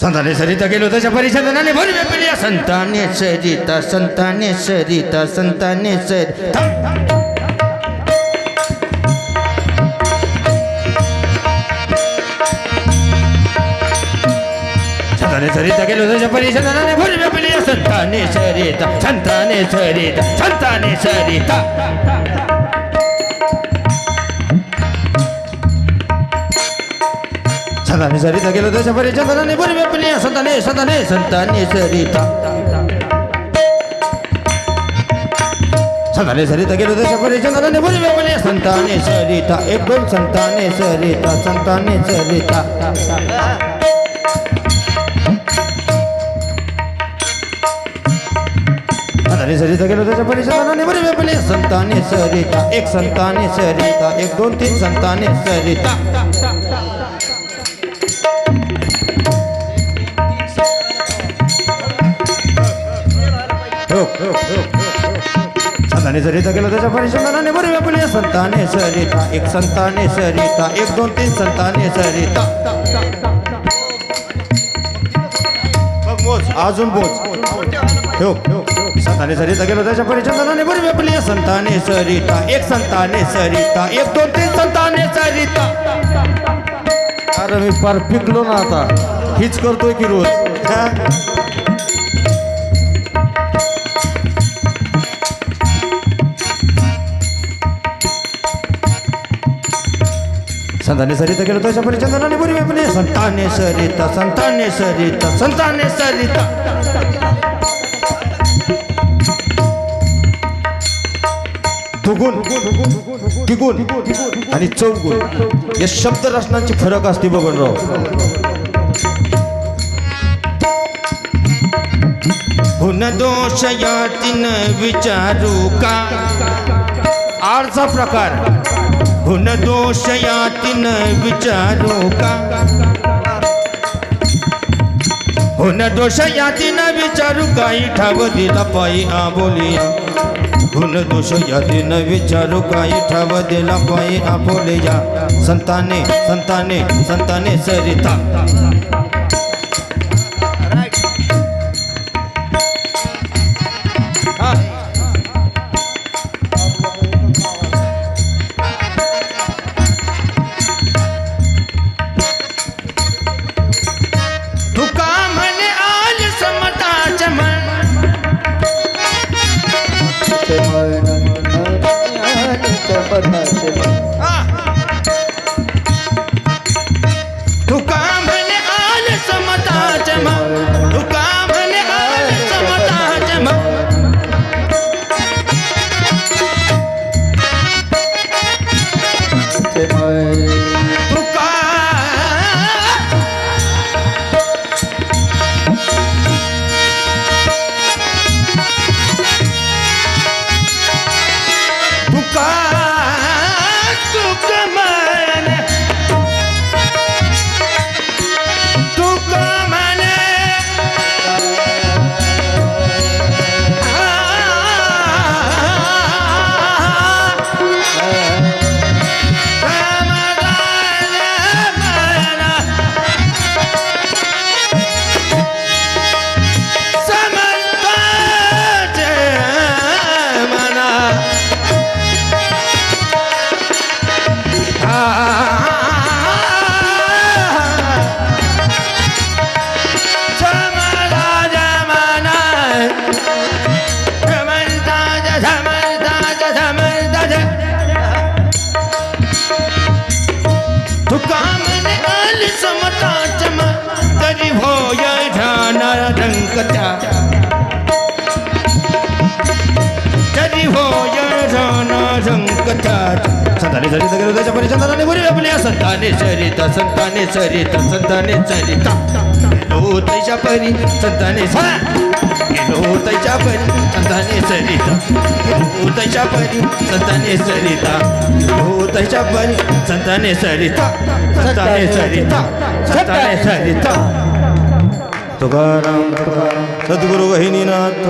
संताने सरिता गेलो त्याच्या परिषदनाने भरवे पिल्या संताने सरिता संताने सरिता संताने सरिता संताने सरिता गेलो परी परिषदनाने भरवे पिली संताने सरिता संताने सरिता संताने सरिता. संताने सरिता गेलो परी चंदनाने भरवे पिली संताने संताने संताने सरिता. संताने सरिता गेलो परी चंदनाने भरवे पिली संताने सरिता एक दोन संताने सरिता संताने सरिता. संताने सरिता गेलो त्याच्या परिषदनाने भरवे पिल्या संताने सरिता। एक संताने सरिता, एक दोन तीन संताने सरिता। संताने सरिता गेलो त्याच्या परिषदाने बरे आपल्या संताने सरिता। एक संताने सरिता, एक दोन तीन संताने सरिता। अजून ठेव संताने सरिता गेलो त्याच्या परिचंदनाने बरी व्यापली संताने सरिता. एक संताने सरिता एक दोन तीन संताने सरिता. अरे मी फार पिकलो ना आता. हीच करतोय की रोज. संताने सरिता गेलो त्याच्या परिचंदनाने बरी व्यापली संताने सरिता संताने सरिता संताने सरिता. दुगुण तिगुण आणि चौगुण. या शब्द रचनांची फरक असते बबनराव हुन दोष यातीन विचारू का? आरचा प्रकार. हुन दोष यातीन विचारू का? हुन दोष यातीन विचारू काही ठाव दिला पायी आबोलिया भूल दोष यातीन विचारू काही ठाव दिला पायी आबोलिया संताने संताने संताने सरिता. सरिता गेलो त्याच्या परिचंदनाने बरी आपल्या संताने सरिता संताने सरिता संताने सरिता गेलो त्याच्या परी संताने स- गेलो त्याच्या परी संताने सरिता गेलो त्याच्या परी संताने सरिता गेलो त्याच्या परी संताने सरिता संताने सरिता संताने सरिता तुकाराम. सद्गुरु गहिनीनाथ.